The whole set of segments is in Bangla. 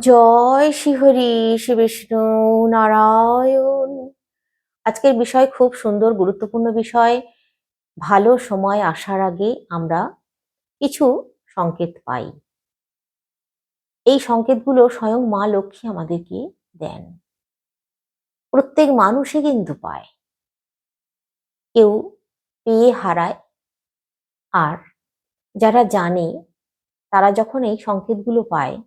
জয় শ্রীহরি, শ্রী বিষ্ণু নারায়ণ। আজকের বিষয় খুব সুন্দর, গুরুত্বপূর্ণ বিষয়। ভালো সময় আসার আগে আমরা কিছু সংকেত পাই। এই সংকেতগুলো স্বয়ং মা লক্ষ্মী আমাদেরকে দেন। প্রত্যেক মানুষই কিন্তু পায়। কেউ পেয়ে হারায়। আর যারা জানে, তারা যখন এই সংকেতগুলো পায়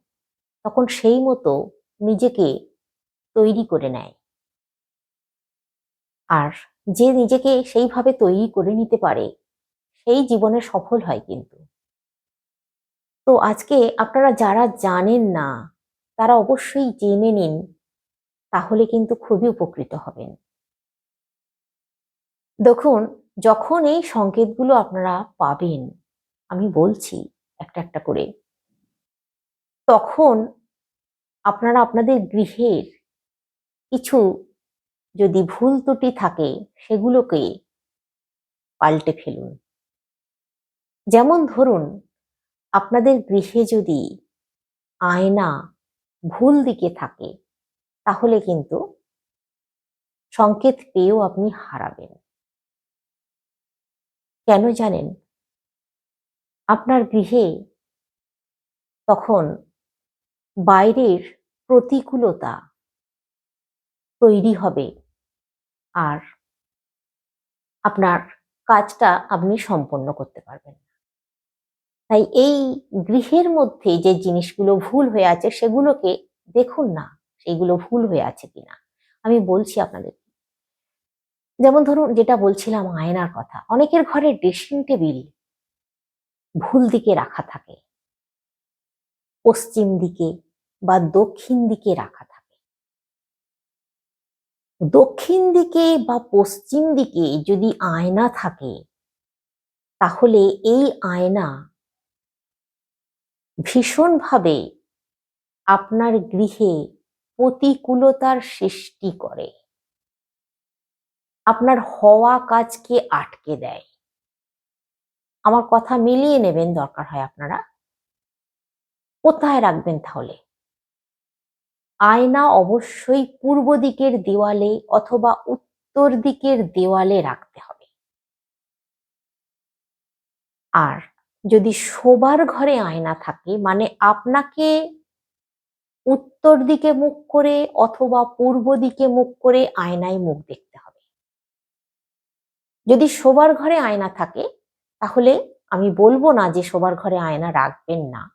তখন সেই মতো নিজেকে তৈরি করে নেয়। আর যে নিজেকে সেইভাবে তৈরি করে নিতে পারে, সেই জীবনে সফল হয় কিন্তু। তো আজকে আপনারা যারা জানেন না, তারা অবশ্যই জেনে নিন, তাহলে কিন্তু খুবই উপকৃত হবেন। দেখুন, যখন এই সংকেতগুলো আপনারা পাবেন, আমি বলছি একটা একটা করে, তখন আপনারা আপনাদের গৃহের কিছু যদি ভুল ত্রুটি থাকে, সেগুলোকে পাল্টে ফেলুন। যেমন ধরুন, আপনাদের গৃহে যদি আয়না ভুল দিকে থাকে, তাহলে কিন্তু সংকেত পেয়েও আপনি হারাবেন। কেন জানেন? আপনার গৃহে তখন বাইরের প্রতিকূলতা তৈরি হবে। আর আপনার কাজটা আপনি সম্পন্ন করতে পারবেন তাই এই গৃহের মধ্যে যে জিনিসগুলো ভুল হয়ে আছে সেগুলোকে দেখুন না সেইগুলো ভুল হয়ে আছে কিনা। আমি বলছি আপনাদের। যেমন ধরুন যেটা বলছিলাম আয়নার কথা, অনেকের ঘরে ড্রেসিং টেবিল ভুল দিকে রাখা থাকে। পশ্চিম দিকে বা দক্ষিণ দিকে রাখা থাকে। দক্ষিণ দিকে বা পশ্চিম দিকে যদি আয়না থাকে, তাহলে এই আয়না ভীষণভাবে আপনার গৃহে প্রতিকূলতার সৃষ্টি করে। আপনার হওয়া কাজকে আটকে দেয়। আমার কথা মিলিয়ে নেবেন দরকার হয় আপনারা। কোথায় রাখবেন তাহলে? আয়না অবশ্যই পূর্ব দিকের দেওয়ালে অথবা উত্তর দিকের দেওয়ালে রাখতে হবে। আর যদি শোবার ঘরে আয়না থাকে মানে আপনাকে উত্তর দিকে মুখ করে অথবা পূর্ব দিকে মুখ করে আয়নায় মুখ দেখতে হবে। যদি শোবার ঘরে আয়না থাকে, তাহলে আমি বলব না যে শোবার ঘরে আয়না রাখবেন না।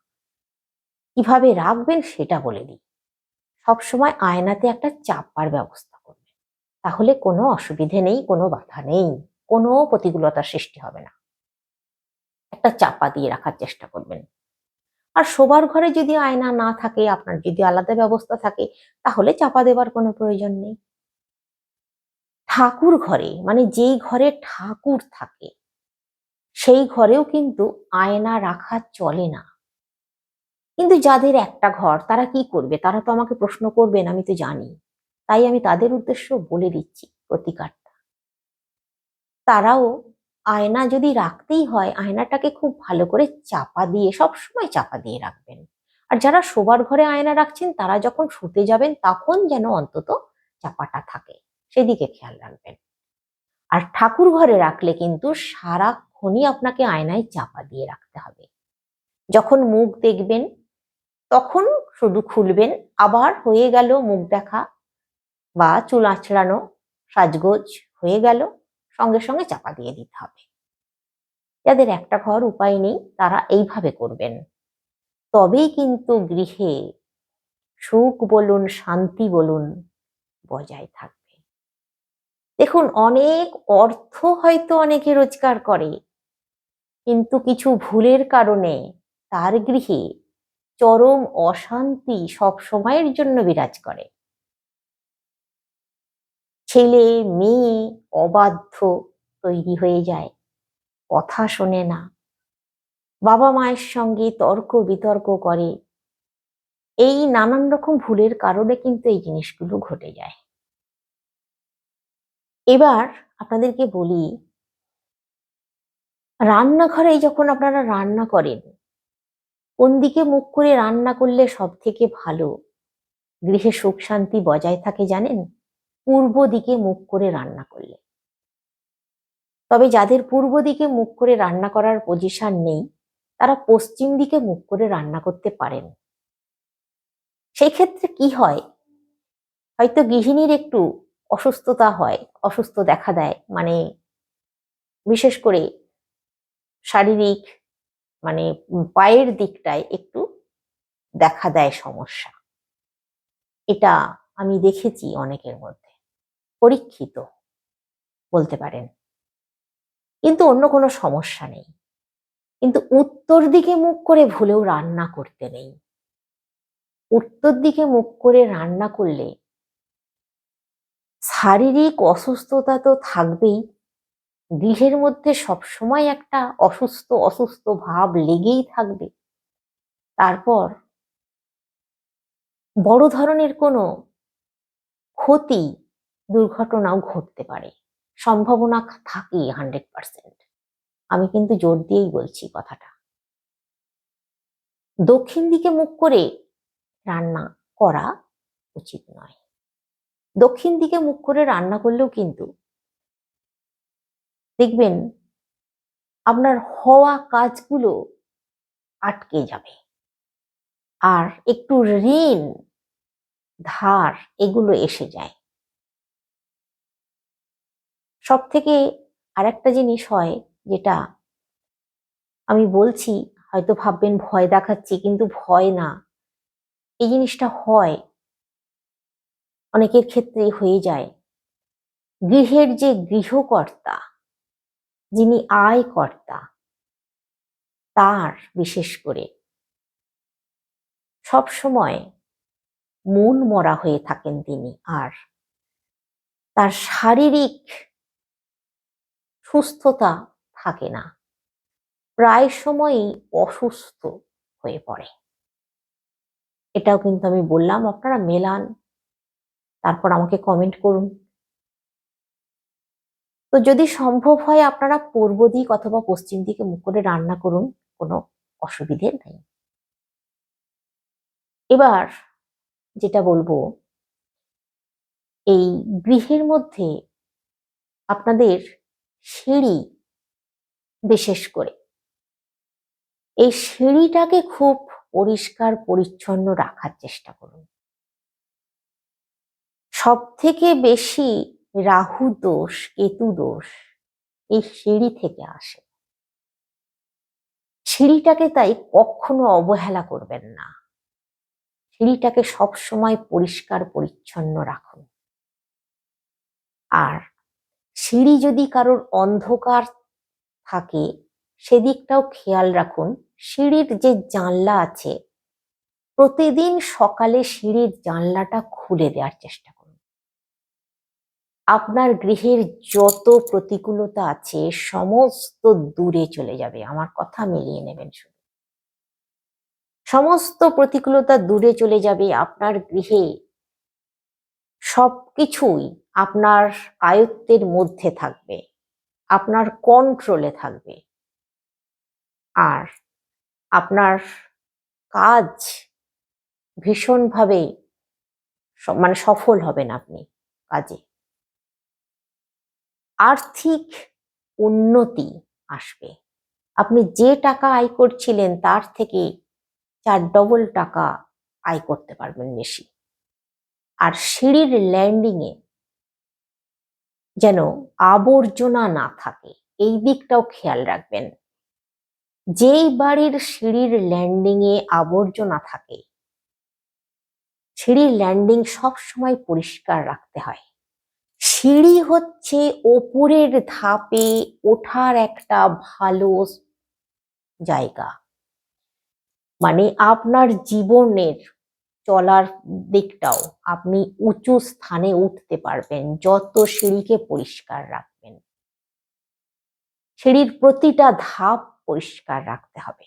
কীভাবে রাখবেন সেটা বলে দিই। সবসময় আয়নাতে একটা চাপার ব্যবস্থা করবেন তাহলে কোনো অসুবিধে নেই, কোনো বাধা নেই, কোনো প্রতিকূলতার সৃষ্টি হবে না। একটা চাপা দিয়ে রাখার চেষ্টা করবেন। আর শোবার ঘরে যদি আয়না না থাকে, আপনার যদি আলাদা ব্যবস্থা থাকে, তাহলে চাপা দেবার কোনো প্রয়োজন নেই। ঠাকুর ঘরে মানে যেই ঘরে ঠাকুর থাকে, সেই ঘরেও কিন্তু আয়না রাখা চলে না। কিন্তু যাদের একটা ঘর, তারা কি করবে? তারা তো আমাকে প্রশ্ন করবেন, আমি তো জানি। তাই আমি তাদের উদ্দেশ্য বলে দিচ্ছি প্রতিকারটা। তারাও আয়না যদি রাখতেই হয়, আয়নাটাকে খুব ভালো করে চাপা দিয়ে সব সময় চাপা দিয়ে রাখবেন। আর যারা শোবার ঘরে আয়না রাখছেন, তারা যখন শুতে যাবেন, তখন যেন অন্তত চাপাটা থাকে। সেদিকে খেয়াল রাখবেন। আর ঠাকুর ঘরে রাখলে কিন্তু সারাক্ষণই আপনাকে আয়নায় চাপা দিয়ে রাখতে হবে। যখন মুখ দেখবেন তখন শুধু খুলবেন, আবার হয়ে গেল মুখ দেখা বা চুল আঁচড়ানো, সাজগোজ হয়ে গেল, সঙ্গে সঙ্গে চাপা দিয়ে দিতে হবে। যাদের একটা ঘর উপায় নেই, তারা এইভাবে করবেন। তবেই কিন্তু গৃহে সুখ বলুন, শান্তি বলুন বজায় থাকবে। দেখুন, অনেক অর্থ হয়তো অনেকে রোজগার করে, কিন্তু কিছু ভুলের কারণে তার গৃহে চরম অশান্তি সব সময়ের জন্য বিরাজ করে। ছেলে, মেয়ে অবাধ্য তৈরি হয়ে যায়, কথা শোনে না। বাবা মায়ের সঙ্গে তর্ক বিতর্ক করে। এই নানান রকম ভুলের কারণে কিন্তু এই জিনিসগুলো ঘটে যায়। এবার আপনাদেরকে বলি রান্নাঘরে যখন আপনারা রান্না করেন কোন দিকে মুখ করে রান্না করলে সব থেকে ভালো? গৃহে সুখ শান্তি বজায় থাকে জানেন? পূর্ব দিকে মুখ করে রান্না করলে। তবে যাদের পূর্ব দিকে মুখ করে রান্না করার পজিশন নেই, তারা পশ্চিম দিকে মুখ করে রান্না করতে পারেন। সেই ক্ষেত্রে কি হয়? হয়তো গৃহিণীর একটু অসুস্থতা হয়, অসুস্থ দেখা দেয়। মানে বিশেষ করে শারীরিক মানে পায়ের দিকটায় একটু দেখা দেয় সমস্যা। এটা আমি দেখেছি অনেকের মধ্যে, পরীক্ষিত বলতে পারেন। কিন্তু অন্য কোনো সমস্যা নেই। কিন্তু উত্তর দিকে মুখ করে ভুলেও রান্না করতে নেই। উত্তর দিকে মুখ করে রান্না করলে শারীরিক অসুস্থতা তো থাকবেই। গৃহের মধ্যে সবসময় একটা অসুস্থ অসুস্থ ভাব লেগেই থাকবে। তারপর বড় ধরনের কোনো ক্ষতি, দুর্ঘটনাও ঘটতে পারে। সম্ভাবনা থাকে হান্ড্রেড পার্সেন্ট আমি কিন্তু জোর দিয়েই বলছি কথাটা। দক্ষিণ দিকে মুখ করে রান্না করা উচিত নয়। দক্ষিণ দিকে মুখ করে রান্না করলেও কিন্তু দেখবেন আপনার হওয়া কাজগুলো আটকে যাবে। আর একটু ঋণ, ধার এগুলো এসে যায়। সব থেকে আরেকটা জিনিস হয় যেটা আমি বলছি, হয়তো ভাববেন ভয় দেখাচ্ছি, কিন্তু ভয় না। এই জিনিসটা হয়, অনেকের ক্ষেত্রে হয়ে যায়। গৃহের যে গৃহকর্তা যিনি আয় কর্তা তার বিশেষ করে। সব সময় মন মরা হয়ে থাকেন তিনি আর তার শারীরিক সুস্থতা থাকে না। প্রায় সময়ই অসুস্থ হয়ে পড়ে। এটাও কিন্তু আমি বললাম, আপনারা মেলান, তারপর আমাকে কমেন্ট করুন। তো যদি সম্ভব হয় আপনারা পূর্ব দিক অথবা পশ্চিম দিকে মুখ করে রান্না করুন, কোনো অসুবিধে নেই। এবার যেটা বলব, এই গৃহের মধ্যে আপনাদের সিঁড়ি বিশেষ করে। এই সিঁড়িটাকে খুব পরিষ্কার, পরিচ্ছন্ন রাখার চেষ্টা করুন। সব থেকে বেশি রাহু দোষ, কেতু দোষ এই সিঁড়ি থেকে আসে। সিঁড়িটাকে তাই কখনো অবহেলা করবেন না। সিঁড়িটাকে সবসময় পরিষ্কার, পরিচ্ছন্ন রাখুন। আর সিঁড়ি যদি কারোর অন্ধকার থাকে, সেদিকটাও খেয়াল রাখুন, সিঁড়ির যে জানলা আছে, প্রতিদিন সকালে সিঁড়ির জানলাটা খুলে দেওয়ার চেষ্টা করুন। আপনার গৃহের যত প্রতিকূলতা আছে, সমস্ত দূরে চলে যাবে। আমার কথা মিলিয়ে নেবেন শুধু। সমস্ত প্রতিকূলতা দূরে চলে যাবে আপনার গৃহে। সবকিছুই আপনার আয়ত্তের মধ্যে থাকবে। আপনার কন্ট্রোলে থাকবে। আর আপনার কাজ ভীষণভাবে মানে সফল হবেন আপনি কাজে। আর্থিক উন্নতি আসবে। আপনি যে টাকা আয় করছিলেন, তার থেকে চার ডবল টাকা আয় করতে পারবেন বেশি। আর সিঁড়ির ল্যান্ডিংয়ে যেন আবর্জনা না থাকে, এই দিকটাও খেয়াল রাখবেন। যেই বাড়ির সিঁড়ির ল্যান্ডিংয়ে আবর্জনা থাকে, সিঁড়ির ল্যান্ডিং সব সময় পরিষ্কার রাখতে হয়। সিঁড়ি হচ্ছে ওপরের ধাপে ওঠার একটা ভালো জায়গা। মানে আপনার জীবনের চলার দিকটাও আপনি উঁচু স্থানে উঠতে পারবেন যত সিঁড়িকে পরিষ্কার রাখবেন। সিঁড়ির প্রতিটা ধাপ পরিষ্কার রাখতে হবে।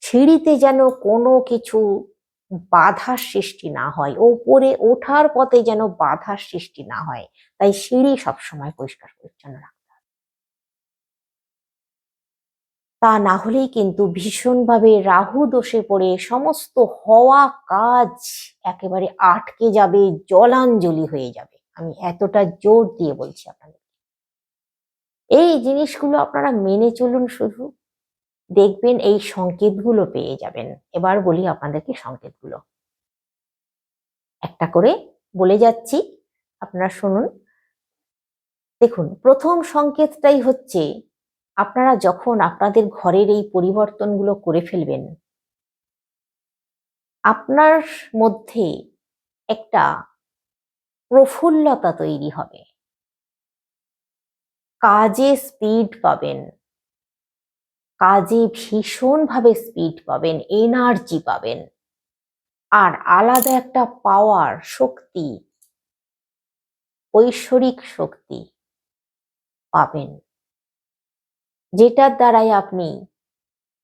সিঁড়িতে যেন কোনো কিছু বাধার সৃষ্টি না হয়। ওপরে ওঠার পথে যেন বাধার সৃষ্টি না হয়। তাই সিঁড়ি সবসময় পরিষ্কার পরিচ্ছন্ন রাখতে হবে। তা না হলেই কিন্তু ভীষণভাবে রাহু দোষে পড়ে সমস্ত হওয়া কাজ একেবারে আটকে যাবে, জলাঞ্জলি হয়ে যাবে। আমি এতটা জোর দিয়ে বলছি আপনাদের এই জিনিসগুলো আপনারা মেনে চলুন শুধু। দেখবেন এই সংকেতগুলো পেয়ে যাবেন। এবার বলি আপনাদেরকে সংকেতগুলো। একটা করে বলে যাচ্ছি। আপনারা শুনুন। দেখুন, প্রথম সংকেতটাই হচ্ছে, আপনারা যখন আপনাদের ঘরের এই পরিবর্তনগুলো করে ফেলবেন, আপনার মধ্যে একটা প্রফুল্লতা তৈরি হবে। কাজে স্পিড পাবেন। কাজে ভীষণভাবে স্পিড পাবেন এনার্জি পাবেন। আর আলাদা একটা পাওয়ার শক্তি, ঐশ্বরিক শক্তি পাবেন, যেটার দ্বারাই আপনি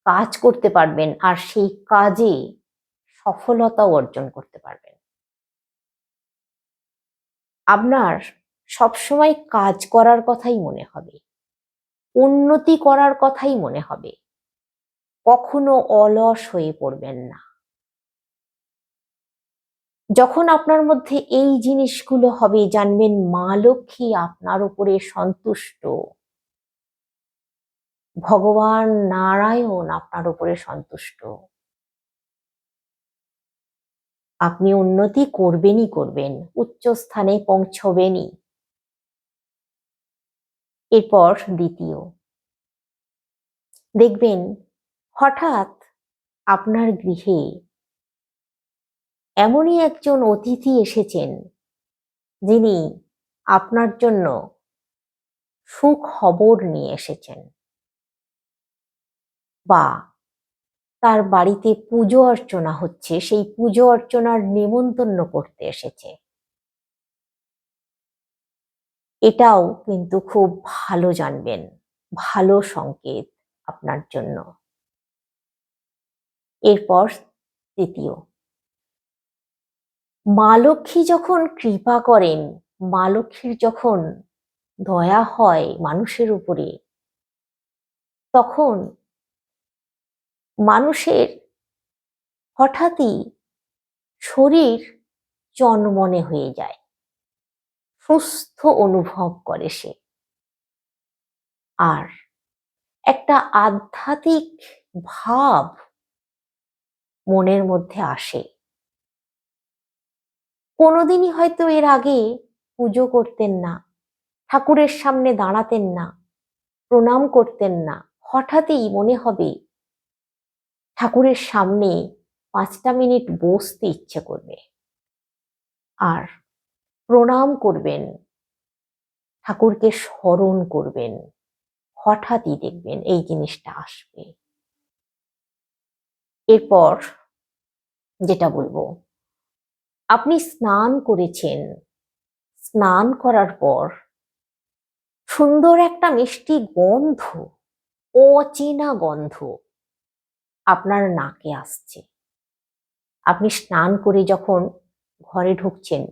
কাজ করতে পারবেন আর সেই কাজে সফলতাও অর্জন করতে পারবেন। আপনার সবসময় কাজ করার কথাই মনে হবে। উন্নতি করার কথাই মনে হবে। কখনো অলস হয়ে পড়বেন না। যখন আপনার মধ্যে এই জিনিসগুলো হবে, জানবেন মা লক্ষ্মী আপনার উপরে সন্তুষ্ট। ভগবান নারায়ণ আপনার উপরে সন্তুষ্ট। আপনি উন্নতি করবেনই করবেন উচ্চ স্থানে পৌঁছবেনই। এরপর দ্বিতীয়। দেখবেন হঠাৎ আপনার গৃহে এমনই একজন অতিথি এসেছেন যিনি আপনার জন্য সুখবর নিয়ে এসেছেন বা তার বাড়িতে পুজো অর্চনা হচ্ছে, সেই পুজো অর্চনার নেমন্তন্ন করতে এসেছে। এটাও কিন্তু খুব ভালো জানবেন। ভালো সংকেত আপনার জন্য। এরপর তৃতীয়। মা লক্ষ্মী যখন কৃপা করেন, মা লক্ষ্মীর যখন দয়া হয় মানুষের উপরে, তখন মানুষের হঠাৎই শরীর চনমনে হয়ে যায়। সুস্থ অনুভব করে সে। আর একটা আধ্যাত্মিক ভাব মনের মধ্যে আসে। কোনোদিনই হয়তো এর আগে পুজো করতেন না, ঠাকুরের সামনে দাঁড়াতেন না, প্রণাম করতেন না, হঠাৎই মনে হবে ঠাকুরের সামনে পাঁচটা মিনিট বসতে ইচ্ছে করবে। আর প্রণাম করবেন, ঠাকুরকে স্মরণ করবেন, হঠাৎই দেখবেন এই জিনিসটা আসবে। এরপর যেটা বলব, আপনি স্নান করেছেন, স্নান করার পর সুন্দর একটা মিষ্টি গন্ধ, অচেনা গন্ধ আপনার নাকে আসছে। আপনি স্নান করে যখন ঘরে ঢুকছেন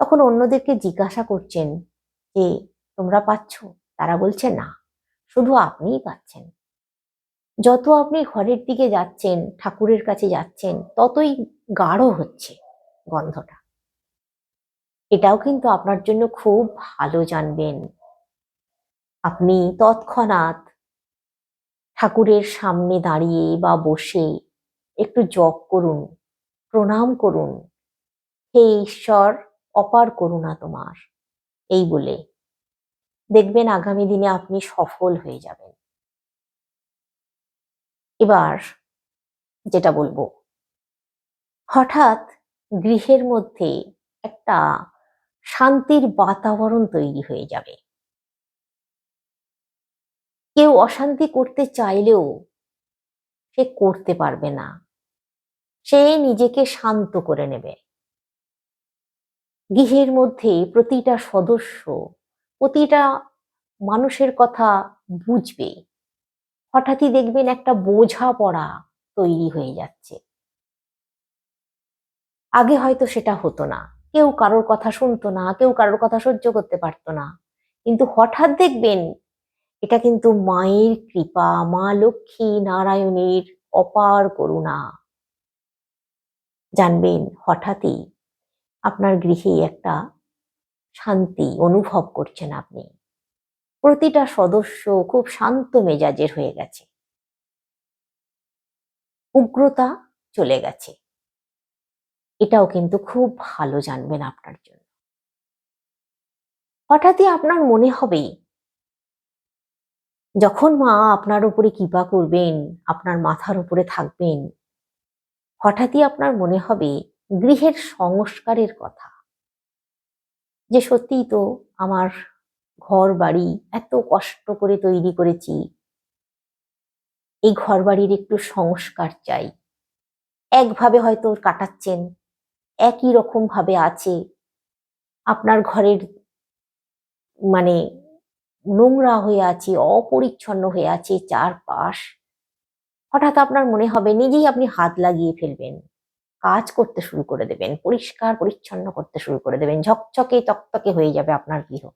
তখন অন্যদেরকে জিজ্ঞাসা করছেন যে, তোমরা পাচ্ছ? তারা বলছে, না, শুধু আপনিই পাচ্ছেন। যত আপনি ঘরের দিকে যাচ্ছেন, ঠাকুরের কাছে যাচ্ছেন, ততই গাঢ় হচ্ছে গন্ধটা। এটাও কিন্তু আপনার জন্য খুব ভালো জানবেন। আপনি তৎক্ষণাৎ ঠাকুরের সামনে দাঁড়িয়ে বা বসে একটু জপ করুন, প্রণাম করুন। হে ঈশ্বর অপার করুণা তোমার। এই বলে দেখবেন আগামী দিনে আপনি সফল হয়ে যাবেন। এবার যেটা বলব, হঠাৎ গৃহের মধ্যে একটা শান্তির বাতাবরণ তৈরি হয়ে যাবে। কেউ অশান্তি করতে চাইলেও সে করতে পারবে না। সে নিজেকে শান্ত করে নেবে। গৃহের মধ্যে প্রতিটা সদস্য, প্রতিটা মানুষের কথা বুঝবে। হঠাৎই দেখবেন একটা বোঝা পড়া তৈরি হয়ে যাচ্ছে। আগে হয়তো সেটা হতো না। কেউ কারোর কথা শুনতো না, কেউ কারোর কথা সহ্য করতে পারতো না। কিন্তু হঠাৎ দেখবেন এটা কিন্তু মায়ের কৃপা, মা লক্ষ্মী নারায়ণের অপার করুণা। জানবেন হঠাৎই আপনার গৃহেই একটা শান্তি অনুভব করছেন আপনি। প্রতিটা সদস্য খুব শান্ত মেজাজের হয়ে গেছে। উগ্রতা চলে গেছে। এটাও কিন্তু খুব ভালো জানবেন আপনার জন্য। হঠাৎই আপনার মনে হবে যখন মা আপনার উপরে কৃপা করবেন, আপনার মাথার উপরে থাকবেন, হঠাৎই আপনার মনে হবে গৃহের সংস্কারের কথা। যে সত্যিই তো আমার ঘর বাড়ি এত কষ্ট করে তৈরি করেছি। এই ঘর বাড়ির একটু সংস্কার চাই। একভাবে হয়তো কাটাচ্ছেন, একই রকম ভাবে আছে। আপনার ঘরের মানে নোংরা হয়ে আছে, অপরিচ্ছন্ন হয়ে আছে চারপাশ। হঠাৎ আপনার মনে হবে নিজেই আপনি হাত লাগিয়ে ফেলবেন। কাজ করতে শুরু করে দেবেন, পরিষ্কার পরিচ্ছন্ন করতে শুরু করে দেবেন, ঝকঝকে তকতকে হয়ে যাবে আপনার গৃহ।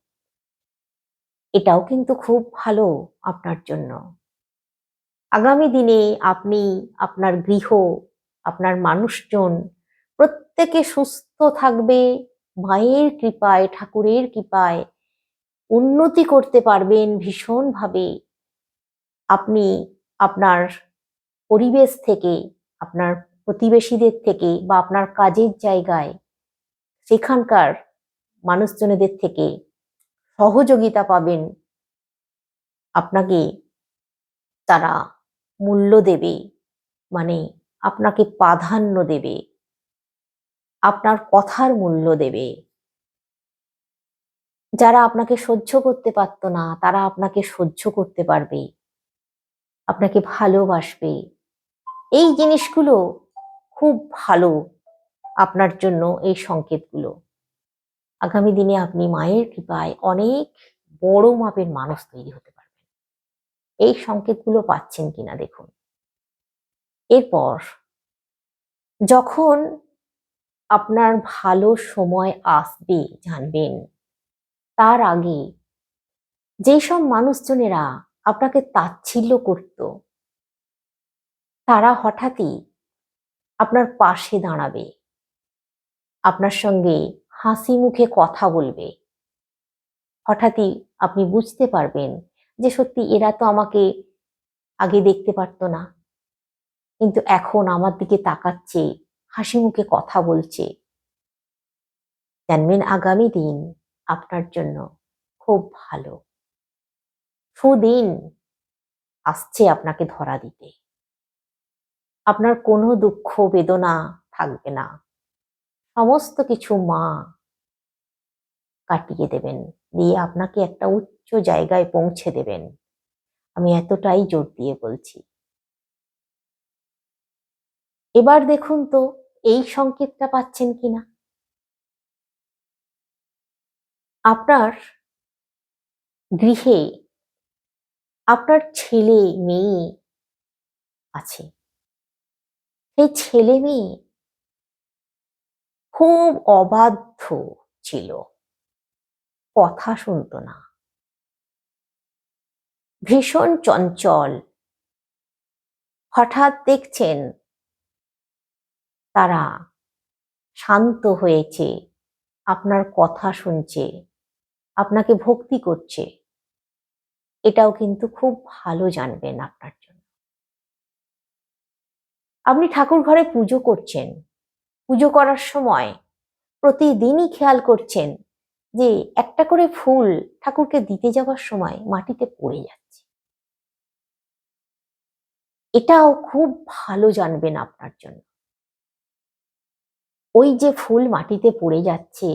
এটাও কিন্তু খুব ভালো আপনার জন্য। আগামী দিনে আপনি, আপনার গৃহ, আপনার মানুষজন প্রত্যেকে সুস্থ থাকবে, মায়ের কৃপায়, ঠাকুরের কৃপায় উন্নতি করতে পারবেন ভীষণভাবে। আপনি আপনার পরিবেশ থেকে, আপনার প্রতিবেশীদের থেকে বা আপনার কাজের জায়গায় সেখানকার মানুষজনেদের থেকে সহযোগিতা পাবেন, আপনাকে তারা মূল্য দেবে মানে আপনাকে প্রাধান্য দেবে, আপনার কথার মূল্য দেবে। যারা আপনাকে সহ্য করতে পারত না, তারা আপনাকে সহ্য করতে পারবে, আপনাকে ভালোবাসবে। এই জিনিসগুলো খুব ভালো আপনার জন্য এই সংকেতগুলো। আগামী দিনে আপনি মায়ের কৃপায় অনেক বড় মাপের মানুষ তৈরি হতে পারবেন। এই সংকেতগুলো পাচ্ছেন কিনা দেখুন। এরপর, যখন আপনার ভালো সময় আসবে, জানবেন, তার আগে যেসব মানুষজনেরা আপনাকে তাচ্ছিল্য করত, তারা হঠাৎই আপনার পাশে দাঁড়াবে। আপনার সঙ্গে হাসি মুখে কথা বলবে। হঠাৎই আপনি বুঝতে পারবেন যে সত্যি এরা তো আমাকে আগে দেখতে পারতো না। কিন্তু এখন আমার দিকে তাকাচ্ছে, হাসি মুখে কথা বলছে। জানবেন আগামী দিন আপনার জন্য খুব ভালো। সুদিন আসছে আপনাকে ধরা দিতে। আপনার কোনো দুঃখ, বেদনা থাকবে না। সমস্ত কিছু মা কাটিয়ে দেবেন, দিয়ে আপনাকে একটা উচ্চ জায়গায় পৌঁছে দেবেন। আমি এতটাই জোর দিয়ে বলছি। এবার দেখুন তো, এই সংকেতটা পাচ্ছেন কিনা? আপনার গৃহে আপনার ছেলে, মেয়ে আছে। সেই ছেলে মেয়ে খুব অবাধ্য ছিল। কথা শুনতো না। ভীষণ চঞ্চল। হঠাৎ দেখছেন তারা শান্ত হয়েছে, আপনার কথা শুনছে, আপনাকে ভক্তি করছে। এটাও কিন্তু খুব ভালো জানবেন আপনার আপনি ঠাকুর ঘরে পুজো করছেন। পুজো করার সময় প্রতিদিনই খেয়াল করছেন যে একটা করে ফুল ঠাকুরকে দিতে যাওয়ার সময় মাটিতে পড়ে যাচ্ছে। এটাও খুব ভালো জানবেন আপনার জন্য। ওই যে ফুল মাটিতে পড়ে যাচ্ছে,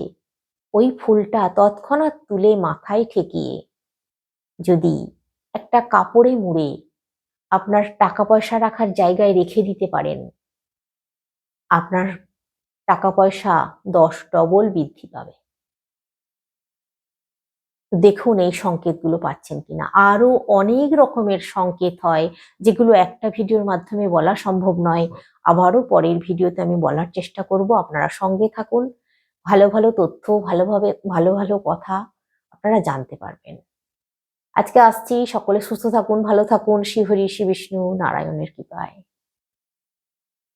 ওই ফুলটা তৎক্ষণাৎ তুলে মাথায় ঠেকিয়ে যদি একটা কাপড়ে মুড়ে আপনার টাকা পয়সা রাখার জায়গায় রেখে দিতে পারেন। আপনার টাকা পয়সা দশ ডবল বৃদ্ধি পাবে। দেখুন এই সংকেতগুলো পাচ্ছেন কিনা। আরও অনেক রকমের সংকেত হয়, যেগুলো একটা ভিডিওর মাধ্যমে বলা সম্ভব নয়। আবারও পরের ভিডিওতে আমি বলার চেষ্টা করব, আপনারা সঙ্গে থাকুন। ভালো ভালো তথ্য, ভালোভাবে, ভালো ভালো কথা আপনারা জানতে পারবেন। আজকে আসছি সকলে সুস্থ থাকুন ভালো থাকুন। শ্রীহরি শ্রী বিষ্ণু নারায়ণের কৃপায়।